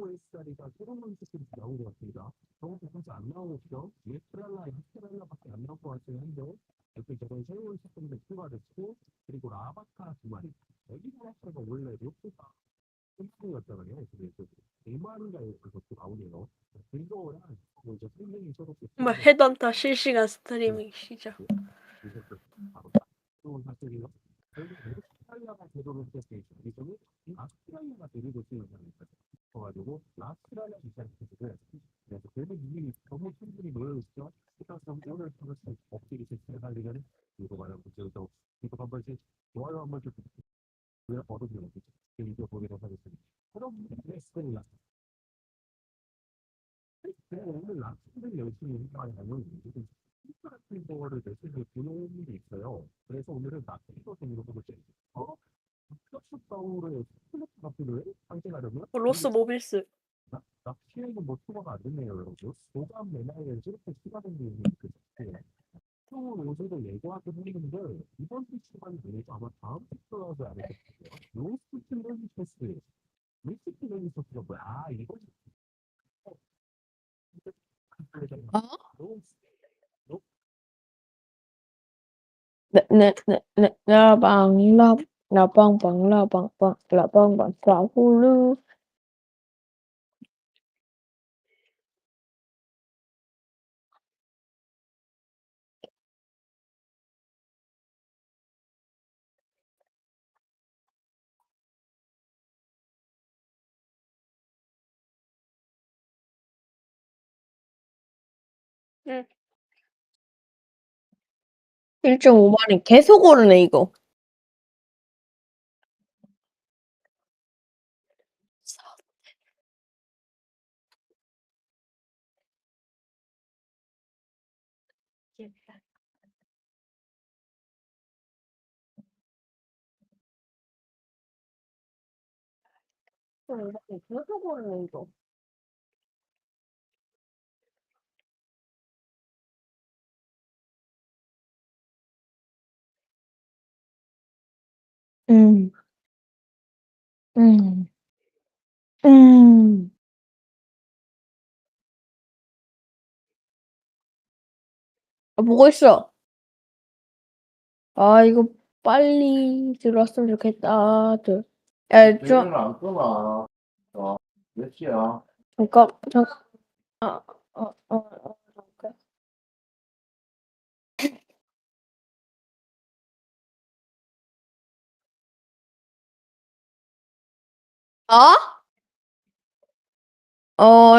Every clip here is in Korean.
SOSR이가 새로운 스킬이 나온 것 같습니다. 저것도 사실 안 나오죠. 예스트랄라, 예스트랄라밖에 안 나올 것 같긴 한데 이렇게 저런 새로운 스킬이 추가됐고 그리고 라바카 두 마리. 여기 라바카가 원래 로프가 샘플이었잖아요. 그래서 네 마리가 그것도 나오네요. 그거랑 뭐 이제 생명이 서로 뭐 헤던터 실시간 스트리밍 시작. 이것도 바로 새로운 사실이요. 그리고 오스트랄리아가 제도를 시작해 있어요. 아스트랄리아가 데리고 쓰는 거니까. 그래가지고 아스트랄리아 시작했어요. 그래서 그래도 이미 너무 충분히 모여있죠. 그래서 오늘 통해서 업데이트 시스템을 하려면 이거 말하고 저도 이거 한 번씩 좋아요 한 번씩 왜 얻어주는 거죠. 이거 보도록 하겠습니다. 그럼 레슨이야. 그냥 오늘 라스트를 열심히 하면 지금 같은 거를 메시지를 보내는 게 있어요. 그래서 오늘은 낚시로 생기는 거죠. 어? 플러스 다운을 플러스 낚시를 어, 로스 모빌스. 나- 낚시에는 뭐 추가가 안 됐네요, 여러분. 도감 매나에 이렇게 추가된 게 있는 그 자체예요. 또 요새도 예고하긴 했는데 이번 주 추가는 되니까 아마 다음 주 들어가서 안 했겠어요. 로스트 멜리 소스. 로스트 소스가 뭐야? 아, 이거 어? 로스트 Nè, nè, nè, nè, là bằng bằng sáu hulu 응. 1.5만이 계속 오르네 이거. 계속 오르네 이거. 음. 음. 음. 아, 보고 있어. 아, 이거 빨리 들어왔으면 좋겠다. 들. 야, 좀, 안 끊어. 어, 몇 시야? 잠깐, 잠깐. 아, 어, 어, 어, 잠깐. 어? 어,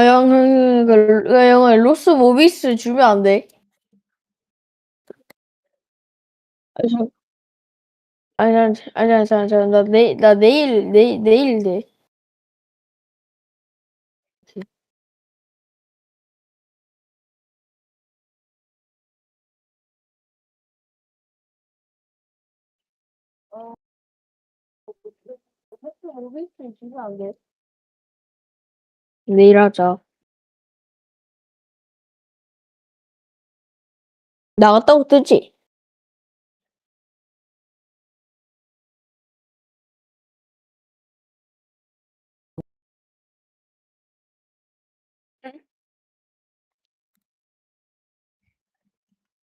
그, 그, 형, 로스 모비스 주면 안 돼? 아니, 저, 아니, 아니, 아니, 아니, 아니, 아니, 나 내일, 나 내일, 내일, 내일 돼. 어, 로스 모비스 주면 안 돼? 내일 하자. 나갔다고 뜨지?